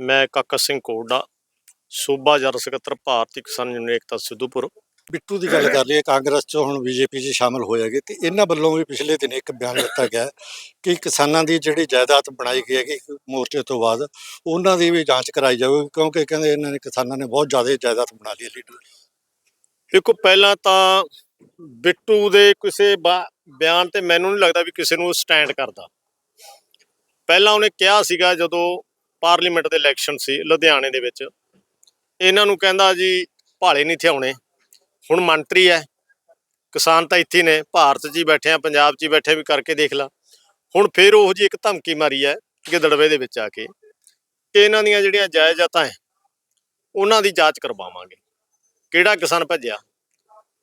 ਮੈਂ ਕਾਕਾ ਸਿੰਘ ਕੋਡਾ ਸੂਬਾ ਜਨਰਲ ਸਕੱਤਰ ਭਾਰਤੀ ਕਿਸਾਨ ਯੂਨੀਅਨ ਏਕਤਾ ਸਿੱਧੂਪੁਰ। ਬਿੱਟੂ ਦੀ ਗੱਲ ਕਰ ਲਈਏ ਕਾਂਗਰਸ ਚ ਹੁਣ ਬੀਜੇਪੀ 'ਚ ਸ਼ਾਮਲ ਹੋ ਜਾਏਗੇ ਤੇ ਇਹਨਾਂ ਵੱਲੋਂ ਵੀ ਪਿਛਲੇ ਦਿਨ ਇੱਕ ਬਿਆਨ ਦਿੱਤਾ ਗਿਆ ਕਿ ਕਿਸਾਨਾਂ ਦੀ ਜਿਹੜੀ ਜਾਇਦਾਦ ਬਣਾਈ ਗਈ ਹੈਗੀ ਮੋਰਚੇ ਤੋਂ ਬਾਅਦ ਉਹਨਾਂ ਦੀ ਵੀ ਜਾਂਚ ਕਰਾਈ ਜਾਵੇ ਕਿਉਂਕਿ ਕਹਿੰਦੇ ਇਹਨਾਂ ਨੇ ਕਿਸਾਨਾਂ ਨੇ ਬਹੁਤ ਜ਼ਿਆਦਾ ਜਾਇਦਾਦ ਬਣਾ ਲਈ ਲੀਡਰ ਦੇਖੋ ਪਹਿਲਾਂ ਤਾਂ ਬਿੱਟੂ ਦੇ ਕਿਸੇ ਬਿਆਨ ਤੇ ਮੈਨੂੰ ਨਹੀਂ ਲੱਗਦਾ ਵੀ ਕਿਸੇ ਨੂੰ ਸਟੈਂਡ ਕਰਦਾ। ਪਹਿਲਾਂ ਉਹਨੇ ਕਿਹਾ ਸੀਗਾ ਜਦੋਂ ਪਾਰਲੀਮੈਂਟ ਦੇ ਇਲੈਕਸ਼ਨ ਸੀ ਲੁਧਿਆਣੇ ਦੇ ਵਿੱਚ। ਇਹਨਾਂ ਨੂੰ ਕਹਿੰਦਾ ਜੀ ਭਾਲੇ ਨਹੀਂ ਥਿਆਉਣੇ ਹੁਣ ਮੰਤਰੀ ਹੈ। ਕਿਸਾਨ ਤਾਂ ਇੱਥੇ ਨੇ। ਭਾਰਤ 'ਚ ਹੀ ਬੈਠੇ ਆ, ਪੰਜਾਬ 'ਚ ਹੀ ਬੈਠੇ ਵੀ ਕਰਕੇ ਦੇਖ ਲਾ। ਹੁਣ ਫਿਰ ਉਹ ਜੀ ਇੱਕ ਧਮਕੀ ਮਾਰੀ ਹੈ ਗਿੱਦੜਵੇ ਦੇ ਵਿੱਚ ਆ ਕੇ ਕਿ ਇਹਨਾਂ ਦੀਆਂ ਜਿਹੜੀਆਂ ਜਾਇਦਾਦਾਂ ਹੈ, ਉਹਨਾਂ ਦੀ ਜਾਂਚ ਕਰਵਾਵਾਂਗੇ। ਕਿਹੜਾ ਕਿਸਾਨ ਭੱਜਿਆ?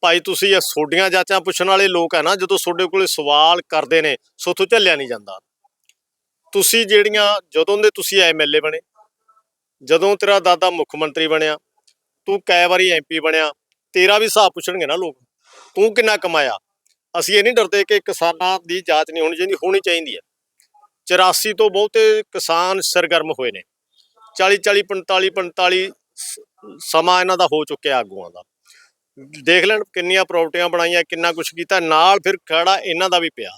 ਭਾਈ ਤੁਸੀਂ ਇਹ ਸੋਡੀਆਂ ਜਾਂਚਾਂ ਪੁੱਛਣ ਵਾਲੇ ਲੋਕ ਹੈ ਨਾ, ਜਦੋਂ ਤੁਹਾਡੇ ਕੋਲੇ ਸਵਾਲ ਕਰਦੇ ਨੇ ਸੋਥੋਂ ਝੱਲਿਆ ਨਹੀਂ ਜਾਂਦਾ। ਤੁਸੀਂ ਜਿਹੜੀਆਂ, ਜਦੋਂ ਦੇ ਤੁਸੀਂ ਐਮਐਲਏ ਬਣੇ, ਜਦੋਂ ਤੇਰਾ ਦਾਦਾ ਮੁੱਖ ਮੰਤਰੀ ਬਣਿਆ, ਤੂੰ ਕਈ ਵਾਰੀ ਐਮਪੀ ਬਣਿਆ, ਤੇਰਾ ਵੀ ਹਿਸਾਬ ਪੁੱਛਣਗੇ ਨਾ ਲੋਕ, ਤੂੰ ਕਿੰਨਾ ਕਮਾਇਆ? ਅਸੀਂ ਇਹ ਨਹੀਂ ਡਰਦੇ ਕਿ ਕਿਸਾਨਾਂ ਦੀ ਜਾਂਚ ਨਹੀਂ ਹੋਣੀ ਚਾਹੀਦੀ ਹੋਣੀ ਚਾਹੀਦੀ ਹੈ। 84 ਤੋਂ ਬਹੁਤੇ ਕਿਸਾਨ ਸਰਗਰਮ ਹੋਏ ਨੇ। 40 40 45 45 ਸਮਾਂ ਇਹਨਾਂ ਦਾ ਹੋ ਚੁੱਕਿਆ ਆਗੂਆਂ ਦਾ। ਦੇਖ ਲੈਣ ਕਿੰਨੀਆਂ ਪ੍ਰਾਪਰਟੀਆਂ ਬਣਾਈਆਂ, ਕਿੰਨਾ ਕੁਝ ਕੀਤਾ, ਨਾਲ ਫਿਰ ਖੜਾ ਇਹਨਾਂ ਦਾ ਵੀ ਪਿਆ।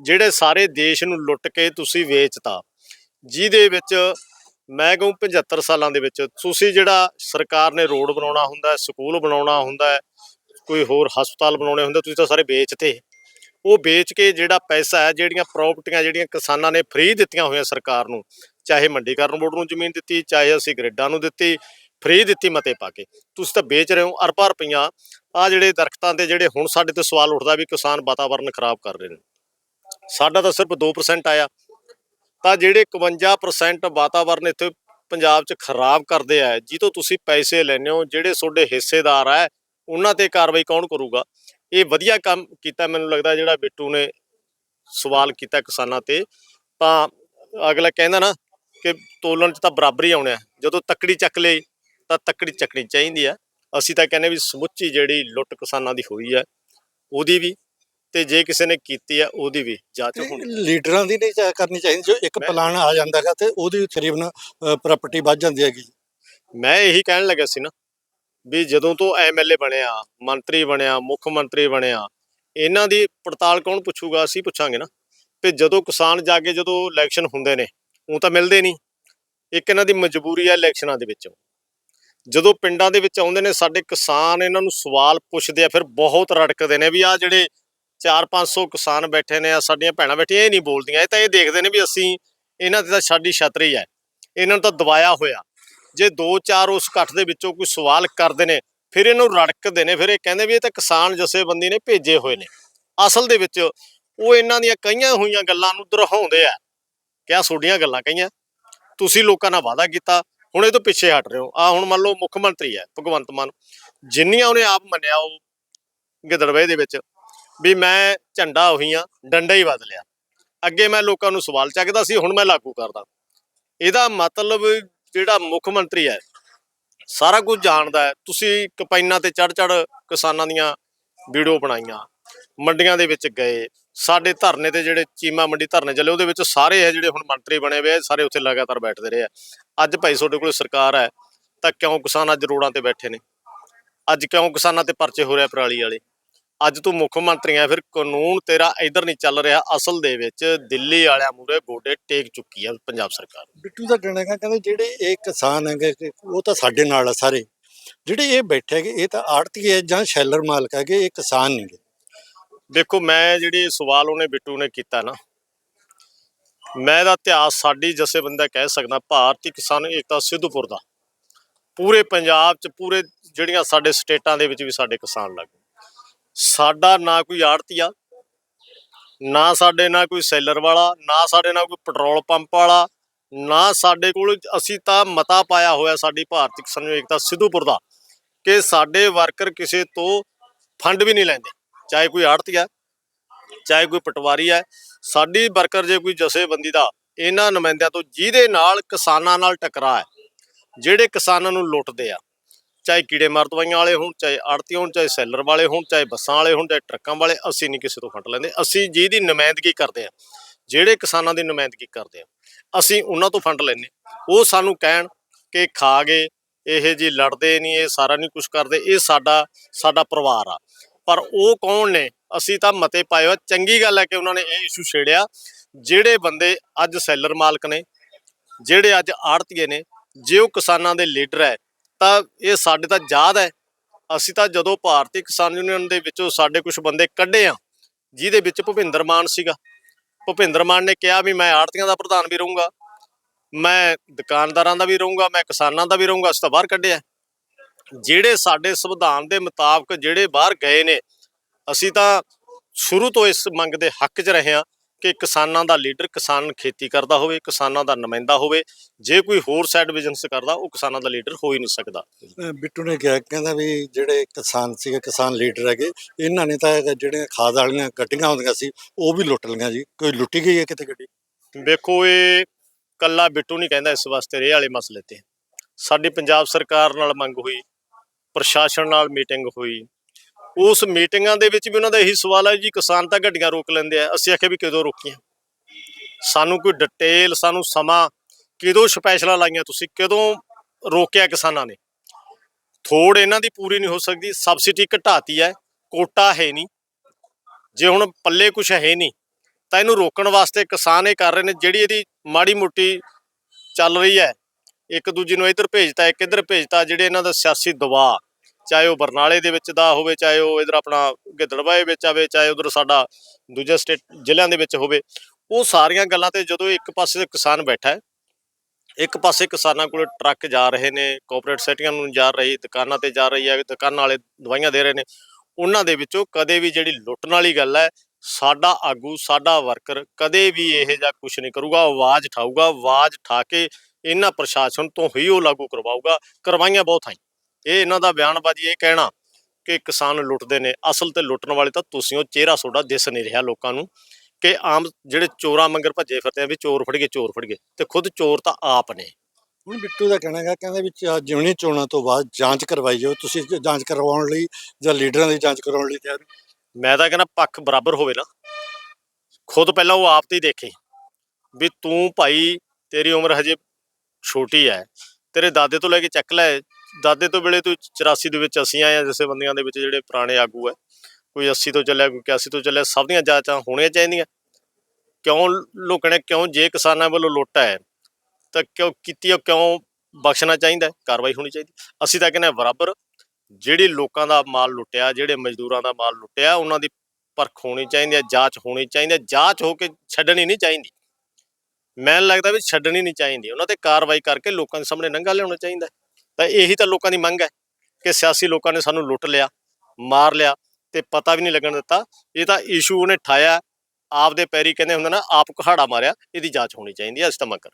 ਜਿਹੜੇ ਸਾਰੇ ਦੇਸ਼ ਨੂੰ ਲੁੱਟ ਕੇ ਤੁਸੀਂ ਵੇਚਤਾ, ਜਿਹਦੇ ਵਿੱਚ ਮੈਂ ਕਹੂੰ 75 ਸਾਲਾਂ ਦੇ ਵਿੱਚ ਤੁਸੀਂ ਜਿਹੜਾ ਸਰਕਾਰ ਨੇ ਰੋਡ ਬਣਾਉਣਾ ਹੁੰਦਾ, ਸਕੂਲ ਬਣਾਉਣਾ ਹੁੰਦਾ, ਕੋਈ ਹੋਰ ਹਸਪਤਾਲ ਬਣਾਉਣੇ ਹੁੰਦੇ, ਤੁਸੀਂ ਤਾਂ ਸਾਰੇ ਵੇਚਤੇ। ਉਹ ਵੇਚ ਕੇ ਜਿਹੜਾ ਪੈਸਾ ਹੈ, ਜਿਹੜੀਆਂ ਪ੍ਰਾਪਰਟੀਆਂ ਜਿਹੜੀਆਂ ਕਿਸਾਨਾਂ ਨੇ ਫ੍ਰੀ ਦਿੱਤੀਆਂ ਹੋਈਆਂ ਸਰਕਾਰ ਨੂੰ, ਚਾਹੇ ਮੰਡੀਕਰਨ ਬੋਰਡ ਨੂੰ ਜ਼ਮੀਨ ਦਿੱਤੀ, ਚਾਹੇ ਅਸੀਂ ਗ੍ਰਿਡਾਂ ਨੂੰ ਦਿੱਤੀ ਫ੍ਰੀ ਦਿੱਤੀ ਮਤੇ ਪਾ ਕੇ। ਤੁਸੀਂ ਤਾਂ ਵੇਚ ਰਹੇ ਹੋ ਅਰਬਾਂ ਰੁਪਈਆ। ਆ ਜਿਹੜੇ ਦਰਖਤਾਂ ਤੇ ਜਿਹੜੇ ਹੁਣ ਸਾਡੇ ਤੇ ਸਵਾਲ ਉੱਠਦਾ ਵੀ ਕਿਸਾਨ ਵਾਤਾਵਰਨ ਖਰਾਬ ਕਰ ਰਹੇ ਨੇ। ਸਾਡਾ ਤਾਂ ਸਿਰਫ 2% ਆਇਆ। ਤਾਂ ਜਿਹੜੇ 51% ਵਾਤਾਵਰਨ ਇੱਥੇ ਪੰਜਾਬ 'ਚ ਖਰਾਬ ਕਰਦੇ ਆ ਜਿੱਤੋਂ ਤੁਸੀਂ ਪੈਸੇ ਲੈਂਦੇ ਹੋ, ਜਿਹੜੇ ਤੁਹਾਡੇ ਹਿੱਸੇਦਾਰ ਆ, ਉਹਨਾਂ ਤੇ ਕਾਰਵਾਈ ਕੌਣ ਕਰੂਗਾ? ਇਹ ਵਧੀਆ ਕੰਮ ਕੀਤਾ ਮੈਨੂੰ ਲੱਗਦਾ ਜਿਹੜਾ ਬਿੱਟੂ ਨੇ ਸਵਾਲ ਕੀਤਾ ਕਿਸਾਨਾਂ ਤੇ। ਤਾਂ ਅਗਲਾ ਕਹਿੰਦਾ ਨਾ ਕਿ ਤੋਲਣ 'ਚ ਤਾਂ ਬਰਾਬਰੀ ਆਉਣਾ। ਹੈ। ਜਦੋਂ ਤੱਕੜੀ ਚੱਕ ਲਈ ਤਾਂ ਤੱਕੜੀ ਚੱਕਣੀ ਚਾਹੀਦੀ ਆ। ਅਸੀਂ ਤਾਂ ਕਹਿੰਦੇ ਵੀ ਸਮੁੱਚੀ ਜਿਹੜੀ ਲੁੱਟ ਕਿਸਾਨਾਂ ਦੀ ਹੋਈ ਹੈ ਉਹਦੀ ਵੀ ਤੇ ਜੇ ਕਿਸੇ ਨੇ ਕੀਤੀ ਹੈ ਉਹਦੀ ਵੀ ਜਾਂਚ ਹੋਣੀ ਲੀਡਰਾਂ ਦੀ ਨਹੀਂ ਕਰਨੀ ਚਾਹੀਦੀ ਜੋ ਇੱਕ ਪਲਾਨ ਆ ਜਾਂਦਾ ਹੈਗਾ ਤੇ ਉਹਦੀ ਤਕਰੀਬਨ ਪ੍ਰਾਪਰਟੀ ਵੱਧ ਜਾਂਦੀ ਹੈਗੀ। ਮੈਂ ਇਹੀ ਕਹਿਣ ਲੱਗਾ ਸੀ ਨਾ ਵੀ ਜਦੋਂ ਤੋਂ ਐਮਐਲਏ ਬਣਿਆ ਮੰਤਰੀ ਬਣਿਆ ਮੁੱਖ ਮੰਤਰੀ ਬਣਿਆ ਇਹਨਾਂ ਦੀ ਪੜਤਾਲ ਕੌਣ ਪੁੱਛੂਗਾ ਅਸੀਂ ਪੁੱਛਾਂਗੇ ਨਾ। ਤੇ ਜਦੋਂ ਕਿਸਾਨ ਜਾ ਕੇ ਜਦੋਂ ਇਲੈਕਸ਼ਨ ਹੁੰਦੇ ਨੇ ਉਹ ਤਾਂ ਮਿਲਦੇ ਨਹੀਂ। ਇੱਕ ਇਹਨਾਂ ਦੀ ਮਜਬੂਰੀ ਹੈ ਇਲੈਕਸ਼ਨਾਂ ਦੇ ਵਿੱਚ। ਜਦੋਂ ਪਿੰਡਾਂ ਦੇ ਵਿੱਚ ਆਉਂਦੇ ਨੇ ਸਾਡੇ ਕਿਸਾਨ ਇਹਨਾਂ ਨੂੰ ਸਵਾਲ ਪੁੱਛਦੇ ਆ ਫਿਰ ਬਹੁਤ ਰੜਕਦੇ ਨੇ ਵੀ ਆ ਜਿਹੜੇ 4-500 ਕਿਸਾਨ ਬੈਠੇ ਨੇ ਆ, ਸਾਡੀਆਂ ਭੈਣਾਂ ਬੈਠੀਆਂ, ਇਹ ਨਹੀਂ ਬੋਲਦੀਆਂ। ਇਹ ਤਾਂ ਇਹ ਦੇਖਦੇ ਨੇ ਵੀ ਅਸੀਂ ਇਹਨਾਂ ਤੇ ਤਾਂ ਸਾਡੀ ਛਤਰੀ ਹੈ। ਇਹਨਾਂ ਨੂੰ ਤਾਂ ਦਬਾਇਆ ਹੋਇਆ। ਜੇ ਦੋ ਚਾਰ ਉਸ ਇਕੱਠ ਦੇ ਵਿੱਚੋਂ ਕੋਈ ਸਵਾਲ ਕਰਦੇ ਨੇ, ਫਿਰ ਇਹਨੂੰ ਰੜਕਦੇ ਨੇ, ਫਿਰ ਇਹ ਕਹਿੰਦੇ ਵੀ ਇਹ ਤਾਂ ਕਿਸਾਨ ਜਥੇਬੰਦੀ ਨੇ ਭੇਜੇ ਹੋਏ ਨੇ। ਅਸਲ ਦੇ ਵਿੱਚ ਉਹ ਇਹਨਾਂ ਦੀਆਂ ਕਈਆਂ ਹੋਈਆਂ ਗੱਲਾਂ ਨੂੰ ਦੁਹਰਾਉਂਦੇ ਆ। ਕਿਆ ਤੁਹਾਡੀਆਂ ਗੱਲਾਂ ਕਹੀਆਂ ਤੁਸੀਂ ਲੋਕਾਂ ਨਾਲ ਵਾਅਦਾ ਕੀਤਾ। ਹੁਣ ਇਹ ਤੋਂ ਪਿੱਛੇ ਹਟ ਰਹੇ ਹੋ। ਆ ਹੁਣ ਮੰਨ ਲਓ ਮੁੱਖ ਮੰਤਰੀ ਹੈ ਭਗਵੰਤ ਮਾਨ। ਜਿੰਨੀਆਂ ਉਹਨੇ ਆਪ ਮੰਨਿਆ ਉਹ ਗਿੱਦੜਵੇ ਦੇ ਵਿੱਚ। ਵੀ ਮੈਂ ਝੰਡਾ ਉਹੀ ਆ, ਡੰਡਾ ਹੀ ਬਦਲਿਆ ਅੱਗੇ ਮੈਂ ਲੋਕਾਂ ਨੂੰ ਸਵਾਲ ਚੱਕਦਾ ਸੀ, ਹੁਣ ਮੈਂ ਲਾਗੂ ਕਰਦਾ। ਇਹਦਾ ਮਤਲਬ ਜਿਹੜਾ ਮੁੱਖ ਮੰਤਰੀ ਹੈ, ਸਾਰਾ ਕੁਝ ਜਾਣਦਾ ਹੈ। ਤੁਸੀਂ ਕਪਾਈਨਾਂ ਤੇ ਚੜ ਚੜ ਕਿਸਾਨਾਂ ਦੀਆਂ ਵੀਡੀਓ ਬਣਾਈਆਂ, ਮੰਡੀਆਂ ਦੇ ਵਿੱਚ ਗਏ, ਸਾਡੇ ਧਰਨੇ ਤੇ ਜਿਹੜੇ ਚੀਮਾ ਮੰਡੀ ਧਰਨੇ ਚੱਲੇ, ਉਹਦੇ ਵਿੱਚ ਸਾਰੇ ਹੈ ਜਿਹੜੇ ਹੁਣ ਮੰਤਰੀ ਬਣੇ ਹੋਏ ਸਾਰੇ ਉੱਥੇ ਲਗਾਤਾਰ ਬੈਠਦੇ ਰਹੇ ਆ। ਅੱਜ ਭਾਈ ਤੁਹਾਡੇ ਕੋਲ ਸਰਕਾਰ ਹੈ, ਤਾਂ ਕਿਉਂ ਕਿਸਾਨ ਅੱਜ ਰੋਡਾਂ ਤੇ ਬੈਠੇ ਨੇ? ਅੱਜ ਕਿਉਂ ਕਿਸਾਨਾਂ ਤੇ ਪਰਚੇ ਹੋ ਰਿਹਾ ਪਰਾਲੀ ਵਾਲੇ? ਅੱਜ ਤੂੰ ਮੁੱਖ ਮੰਤਰੀ ਆ ਫਿਰ ਕਾਨੂੰਨ ਤੇਰਾ ਇਧਰ ਨਹੀਂ ਚੱਲ ਰਿਹਾ ਅਸਲ ਦੇ ਵਿੱਚ ਦਿੱਲੀ ਵਾਲਿਆਂ ਮੂਰੇ ਗੋਡੇ ਟੇਕ ਚੁੱਕੀ ਆ ਪੰਜਾਬ ਸਰਕਾਰ। ਬਿੱਟੂ ਦਾ ਕਹਿਣਾ ਹੈਗਾ ਕਹਿੰਦੇ ਜਿਹੜੇ ਇਹ ਕਿਸਾਨ ਹੈਗੇ ਉਹ ਤਾਂ ਸਾਡੇ ਨਾਲ ਆ ਸਾਰੇ। ਜਿਹੜੇ ਇਹ ਬੈਠੇ ਹੈਗੇ ਇਹ ਤਾਂ ਆੜਤੀ ਹੈ ਜਾਂ ਸ਼ੈਲਰ ਮਾਲਕ ਹੈਗੇ ਇਹ ਕਿਸਾਨ ਨਹੀਂਗੇ ਦੇਖੋ ਮੈਂ ਜਿਹੜੀ ਸਵਾਲ ਉਹਨੇ ਬਿੱਟੂ ਨੇ ਕੀਤਾ ਨਾ ਮੈਂ ਦਾ ਇਤਿਹਾਸ ਸਾਡੀ ਜਥੇਬੰਦਾ ਕਹਿ ਸਕਦਾ ਭਾਰਤੀ ਕਿਸਾਨ ਏਕਤਾ ਸਿੱਧੂਪੁਰ ਦਾ। ਪੂਰੇ ਪੰਜਾਬ 'ਚ ਪੂਰੇ ਜਿਹੜੀਆਂ ਸਾਡੇ ਸਟੇਟਾਂ ਦੇ ਵਿੱਚ ਵੀ ਸਾਡੇ ਕਿਸਾਨ ਲੱਗ ਸਾਡਾ ਨਾ ਕੋਈ ਆੜਤੀਆ, ਨਾ ਸਾਡੇ ਨਾਲ ਕੋਈ ਸੈਲਰ ਵਾਲਾ, ਨਾ ਸਾਡੇ ਨਾਲ ਕੋਈ ਪੈਟਰੋਲ ਪੰਪ ਵਾਲਾ, ਨਾ ਸਾਡੇ ਕੋਲ ਅਸੀਂ ਤਾਂ ਮਤਾ ਪਾਇਆ ਹੋਇਆ ਸਾਡੀ ਭਾਰਤੀ ਕਿਸਾਨ ਏਕਤਾ ਸਿੱਧੂਪੁਰ ਦਾ ਕਿ ਸਾਡੇ ਵਰਕਰ ਕਿਸੇ ਤੋਂ ਫੰਡ ਵੀ ਨਹੀਂ ਲੈਂਦੇ, ਚਾਹੇ ਕੋਈ ਆੜਤੀਆ, ਚਾਹੇ ਕੋਈ ਪਟਵਾਰੀ ਹੈ। ਸਾਡੀ ਵਰਕਰ ਜੇ ਕੋਈ ਜਥੇਬੰਦੀ ਦਾ, ਇਹਨਾਂ ਨੁਮਾਇੰਦਿਆਂ ਤੋਂ ਜਿਹਦੇ ਨਾਲ ਕਿਸਾਨਾਂ ਨਾਲ ਟਕਰਾਅ ਹੈ, ਜਿਹੜੇ ਕਿਸਾਨਾਂ ਨੂੰ ਲੁੱਟਦੇ ਆ ਚਾਹੇ ਕੀੜੇ ਮਾਰ ਦਵਾਈਆਂ ਵਾਲੇ ਹੋਣ, ਚਾਹੇ ਆੜਤੀ ਹੋਣ, ਚਾਹੇ ਸੈਲਰ ਵਾਲੇ ਹੋਣ, ਚਾਹੇ ਬੱਸਾਂ ਵਾਲੇ ਹੋਣ, ਚਾਹੇ ਟਰੱਕਾਂ ਵਾਲੇ, ਅਸੀਂ ਨਹੀਂ ਕਿਸੇ ਤੋਂ ਫੰਡ ਲੈਂਦੇ। ਅਸੀਂ ਜਿਹਦੀ ਨੁਮਾਇੰਦਗੀ ਕਰਦੇ ਆ ਜਿਹੜੇ ਕਿਸਾਨਾਂ ਦੀ ਨੁਮਾਇੰਦਗੀ ਕਰਦੇ ਆ ਅਸੀਂ ਉਹਨਾਂ ਤੋਂ ਫੰਡ ਲੈਂਦੇ ਉਹ ਸਾਨੂੰ ਕਹਿਣ ਕਿ ਖਾ ਗਏ, ਇਹ ਜੀ ਲੜਦੇ ਨਹੀਂ, ਇਹ ਸਾਰਾ ਨਹੀਂ ਕੁਝ ਕਰਦੇ, ਇਹ ਸਾਡਾ ਸਾਡਾ ਪਰਿਵਾਰ ਆ। ਪਰ ਉਹ ਕੌਣ ਨੇ? ਅਸੀਂ ਤਾਂ ਮਤੇ ਪਾਏ ਹੋਏ ਚੰਗੀ ਗੱਲ ਹੈ ਕਿ ਉਹਨਾਂ ਨੇ ਇਹ ਇਸ਼ੂ ਛੇੜਿਆ। ਜਿਹੜੇ ਬੰਦੇ ਅੱਜ ਸੈਲਰ ਮਾਲਕ ਨੇ, ਜਿਹੜੇ ਅੱਜ ਆੜਤੀਏ ਨੇ, ਜੇ ਉਹ ਕਿਸਾਨਾਂ ਦੇ ਲੀਡਰ ਹੈ ਤਾਂ ਇਹ ਸਾਡੇ ਤਾਂ ਯਾਦ ਹੈ। ਅਸੀਂ ਤਾਂ ਜਦੋਂ ਭਾਰਤੀ ਕਿਸਾਨ ਯੂਨੀਅਨ ਦੇ ਵਿੱਚੋਂ ਸਾਡੇ ਕੁਝ ਬੰਦੇ ਕੱਢੇ ਆ, ਜਿਹਦੇ ਵਿੱਚ ਭੁਪਿੰਦਰ ਮਾਨ ਸੀਗਾ। ਭੁਪਿੰਦਰ ਮਾਨ ਨੇ ਕਿਹਾ ਵੀ ਮੈਂ ਆੜਤੀਆਂ ਦਾ ਪ੍ਰਧਾਨ ਵੀ ਰਹੂੰਗਾ, ਮੈਂ ਦੁਕਾਨਦਾਰਾਂ ਦਾ ਵੀ ਰਹੂੰਗਾ, ਮੈਂ ਕਿਸਾਨਾਂ ਦਾ ਵੀ ਰਹੂੰਗਾ, ਅਸੀਂ ਤਾਂ ਬਾਹਰ ਕੱਢਿਆ ਜਿਹੜੇ ਸਾਡੇ ਸੰਵਿਧਾਨ ਦੇ ਮੁਤਾਬਕ ਜਿਹੜੇ ਬਾਹਰ ਗਏ ਨੇ, ਅਸੀਂ ਤਾਂ ਸ਼ੁਰੂ ਤੋਂ ਇਸ ਮੰਗ ਦੇ ਹੱਕ 'ਚ ਰਹੇ ਹਾਂ ਕਿ ਕਿਸਾਨਾਂ ਦਾ ਲੀਡਰ ਕਿਸਾਨ ਖੇਤੀ ਕਰਦਾ ਹੋਵੇ ਕਿਸਾਨਾਂ ਦਾ ਨੁਮਾਇੰਦਾ ਹੋਵੇ ਜੇ ਕੋਈ ਹੋਰ ਸਾਈਡ ਬਿਜ਼ਨਸ ਕਰਦਾ ਉਹ ਕਿਸਾਨਾਂ ਦਾ ਲੀਡਰ ਹੋ ਹੀ ਨਹੀਂ ਸਕਦਾ। ਬਿੱਟੂ ਨੇ ਕਿਹਾ ਕਹਿੰਦਾ ਵੀ ਜਿਹੜੇ ਕਿਸਾਨ ਸੀਗੇ ਕਿਸਾਨ ਲੀਡਰ ਹੈਗੇ ਇਹਨਾਂ ਨੇ ਤਾਂ ਜਿਹੜੀਆਂ ਖਾਦ ਵਾਲੀਆਂ ਗੱਡੀਆਂ ਹੁੰਦੀਆਂ ਸੀ ਉਹ ਵੀ ਲੁੱਟ ਲਈਆਂ ਜੀ। ਕੋਈ ਲੁੱਟੀ ਗਈ ਹੈ ਕਿਤੇ ਗੱਡੀ? ਵੇਖੋ ਇਹ ਕੱਲਾ ਬਿੱਟੂ ਨਹੀਂ ਕਹਿੰਦਾ ਇਸ ਵਾਸਤੇ ਰੇਹ ਵਾਲੇ ਮਸਲੇ ਤੇ। ਸਾਡੀ ਪੰਜਾਬ ਸਰਕਾਰ ਨਾਲ ਮੰਗ ਹੋਈ ਪ੍ਰਸ਼ਾਸਨ ਨਾਲ ਮੀਟਿੰਗ ਹੋਈ ਉਸ ਮੀਟਿੰਗਾਂ ਦੇ ਵਿੱਚ ਵੀ ਉਹਨਾਂ ਦਾ ਇਹੀ ਸਵਾਲ ਹੈ ਜੀ, ਕਿਸਾਨ ਤਾਂ ਗੱਡੀਆਂ ਰੋਕ ਲੈਂਦੇ ਆ। ਅਸੀਂ ਆਖਿਆ ਵੀ ਕਦੋਂ ਰੋਕੀਆਂ? ਸਾਨੂੰ ਕੋਈ ਡਿਟੇਲ ਸਾਨੂੰ ਸਮਾਂ ਕਦੋਂ ਸਪੈਸ਼ਲਾਂ ਲਾਈਆਂ ਤੁਸੀਂ? ਕਦੋਂ ਰੋਕਿਆ ਕਿਸਾਨਾਂ ਨੇ? ਥੋੜ ਇਹਨਾਂ ਦੀ ਪੂਰੀ ਨਹੀਂ ਹੋ ਸਕਦੀ। ਸਬਸਿਡੀ ਘਟਾਤੀ ਹੈ, ਕੋਟਾ ਹੈ ਨਹੀਂ। ਜੇ ਹੁਣ ਪੱਲੇ ਕੁਝ ਹੈ ਨਹੀਂ, ਤਾਂ ਇਹਨੂੰ ਰੋਕਣ ਵਾਸਤੇ ਕਿਸਾਨ ਇਹ ਕਰ ਰਹੇ ਨੇ, ਜਿਹੜੀ ਇਹਦੀ ਮਾੜੀ ਮੋਟੀ ਚੱਲ ਰਹੀ ਹੈ। ਇੱਕ ਦੂਜੇ ਨੂੰ ਇੱਧਰ ਭੇਜਤਾ, ਇੱਕ ਇੱਧਰ ਭੇਜਤਾ, ਜਿਹੜੇ ਇਹਨਾਂ ਦਾ ਸਿਆਸੀ ਦਬਾਅ। ਚਾਹੇ ਉਹ ਬਰਨਾਲੇ ਦੇ ਵਿੱਚ ਦਾ ਹੋਵੇ, ਚਾਹੇ ਉਹ ਇਧਰ ਆਪਣਾ ਗਿੱਦੜਬਾਏ ਵਿੱਚ ਆਵੇ, ਚਾਹੇ ਉਧਰ ਸਾਡਾ ਦੂਜੇ ਸਟੇਟ ਜ਼ਿਲ੍ਹਿਆਂ ਦੇ ਵਿੱਚ ਹੋਵੇ, ਉਹ ਸਾਰੀਆਂ ਗੱਲਾਂ ਤੇ ਜਦੋਂ ਇੱਕ ਪਾਸੇ ਕਿਸਾਨ ਬੈਠਾ ਹੈ, ਇੱਕ ਪਾਸੇ ਕਿਸਾਨਾਂ ਕੋਲ ਟਰੱਕ ਜਾ ਰਹੇ ਨੇ ਕੋਆਪਰੇਟ ਸੈਟੀਆਂ ਨੂੰ ਜਾ ਰਹੀ, ਦੁਕਾਨਾਂ ਤੇ ਜਾ ਰਹੀ ਹੈ, ਦੁਕਾਨਾਂ ਵਾਲੇ ਦਵਾਈਆਂ ਦੇ ਰਹੇ ਨੇ, ਉਹਨਾਂ ਦੇ ਵਿੱਚੋਂ ਕਦੇ ਵੀ ਜਿਹੜੀ ਲੁੱਟਣ ਵਾਲੀ ਗੱਲ ਹੈ, ਸਾਡਾ ਆਗੂ, ਸਾਡਾ ਵਰਕਰ ਕਦੇ ਵੀ ਇਹ ਜਿਹਾ ਕੁਝ ਨਹੀਂ ਕਰੂਗਾ, ਆਵਾਜ਼ ਠਾਊਗਾ ਆਵਾਜ਼ ਠਾ ਕੇ ਇਹਨਾਂ ਪ੍ਰਸ਼ਾਸਨ ਤੋਂ ਹੀ ਉਹ ਲਾਗੂ ਕਰਵਾਊਗਾ। ਕਰਵਾਈਆਂ ਬਹੁਤ ਆਈ ਇਹ ਇਹਨਾਂ ਦਾ ਬਿਆਨਬਾਜ਼ੀ ਇਹ ਕਹਿਣਾ ਕਿ ਕਿਸਾਨ ਲੁੱਟਦੇ ਨੇ। ਅਸਲ ਤੇ ਲੁੱਟਣ ਵਾਲੇ ਤਾਂ ਤੁਸੀਂ ਹੋ ਚਿਹਰਾ ਤੁਹਾਡਾ ਦਿਸ ਨਹੀਂ ਰਿਹਾ ਲੋਕਾਂ ਨੂੰ ਕਿ ਆਮ ਜਿਹੜੇ ਚੋਰਾਂ ਮੰਗਰ ਭੱਜੇ ਫਿਰਦੇ ਆ ਵੀ ਚੋਰ ਫੜ ਗਏ ਚੋਰ ਫੜ ਗਏ ਤੇ ਖੁਦ ਚੋਰ ਤਾਂ ਆਪ ਨੇ। ਹੁਣ ਬਿੱਟੂ ਦਾ ਕਹਿਣਾ ਹੈਗਾ ਕਹਿੰਦਾ ਵੀ ਚਾ- ਜਿਉਣੀ ਚੋਣਾਂ ਤੋਂ ਬਾਅਦ ਜਾਂਚ ਕਰਵਾਈ ਜਾਓ ਤੁਸੀਂ ਜਾਂਚ ਕਰਵਾਉਣ ਲਈ ਜਾਂ ਲੀਡਰਾਂ ਦੀ ਜਾਂਚ ਕਰਵਾਉਣ ਲਈ ਤਿਆਰ ਹੋ? ਮੈਂ ਤਾਂ ਕਹਿੰਦਾ ਪੱਖ ਬਰਾਬਰ ਹੋਵੇ ਨਾ। ਖੁਦ ਪਹਿਲਾਂ ਉਹ ਆਪ ਤੇ ਹੀ ਦੇਖੇ ਵੀ ਤੂੰ ਭਾਈ ਤੇਰੀ ਉਮਰ ਹਜੇ ਛੋਟੀ ਹੈ ਤੇਰੇ ਦਾਦੇ ਤੋਂ ਲੈ ਕੇ ਚੱਕ ਲੈ ਦਾਦੇ ਤੋਂ ਵੇਲੇ ਤੋਂ 84 ਦੇ ਵਿੱਚ ਅਸੀਂ ਆਏ ਆ ਜਿਸੇ ਦੇ ਵਿੱਚ ਜਿਹੜੇ ਪੁਰਾਣੇ ਆਗੂ ਹੈ। ਕੋਈ 80 ਤੋਂ ਚੱਲਿਆ, ਕੋਈ 81 ਤੋਂ ਚੱਲਿਆ, ਸਭ ਦੀਆਂ ਜਾਂਚਾਂ ਹੋਣੀਆਂ ਚਾਹੀਦੀਆਂ। ਕਿਉਂ ਲੋਕਣੇ ਕਿਉਂ ਜੇ ਕਿਸਾਨਾਂ ਵੱਲੋਂ ਲੁੱਟ ਹੈ ਤਾਂ ਕਿਉਂ ਕੀਤੀ ਉਹ ਕਿਉਂ ਬਖਸ਼ਣਾ ਚਾਹੀਦਾ ਕਾਰਵਾਈ ਹੋਣੀ ਚਾਹੀਦੀ। ਅਸੀਂ ਤਾਂ ਕਹਿੰਦੇ ਹਾਂ, ਬਰਾਬਰ, ਜਿਹੜੇ ਲੋਕਾਂ ਦਾ ਮਾਲ ਲੁੱਟਿਆ, ਜਿਹੜੇ ਮਜ਼ਦੂਰਾਂ ਦਾ ਮਾਲ ਲੁੱਟਿਆ, ਉਹਨਾਂ ਦੀ ਪਰਖ ਹੋਣੀ ਚਾਹੀਦੀ ਹੈ, ਜਾਂਚ ਹੋਣੀ ਚਾਹੀਦੀ ਹੈ। ਜਾਂਚ ਹੋ ਕੇ ਛੱਡਣੀ ਨਹੀਂ ਚਾਹੀਦੀ। ਮੈਨੂੰ ਲੱਗਦਾ ਵੀ ਛੱਡਣੀ ਨਹੀਂ ਚਾਹੀਦੀ। ਉਹਨਾਂ ਤੇ ਕਾਰਵਾਈ ਕਰਕੇ ਲੋਕਾਂ ਦੇ ਸਾਹਮਣੇ ਨੰਗਾ ਲਿਆਉਣਾ ਚਾਹੀਦਾ ਤਾਂ ਇਹੀ ਤਾਂ ਲੋਕਾਂ ਦੀ ਮੰਗ ਹੈ ਕਿ ਸਿਆਸੀ ਲੋਕਾਂ ਨੇ ਸਾਨੂੰ ਲੁੱਟ ਲਿਆ, ਮਾਰ ਲਿਆ ਤੇ ਪਤਾ ਵੀ ਨਹੀਂ ਲੱਗਣ ਦਿੱਤਾ। ਇਹ ਤਾਂ ਇਸ਼ੂ ਉਹਨੇ ਠਾਇਆ ਆਪ ਦੇ ਪੈਰੀ ਕਹਿੰਦੇ ਹੁੰਦਾ ਨਾ, ਆਪ ਕੁਹਾੜਾ ਮਾਰਿਆ, ਇਹਦੀ ਜਾਂਚ ਹੋਣੀ ਚਾਹੀਦੀ ਹੈ, ਅਸੀਂ ਤਾਂ ਮੰਗ ਕਰ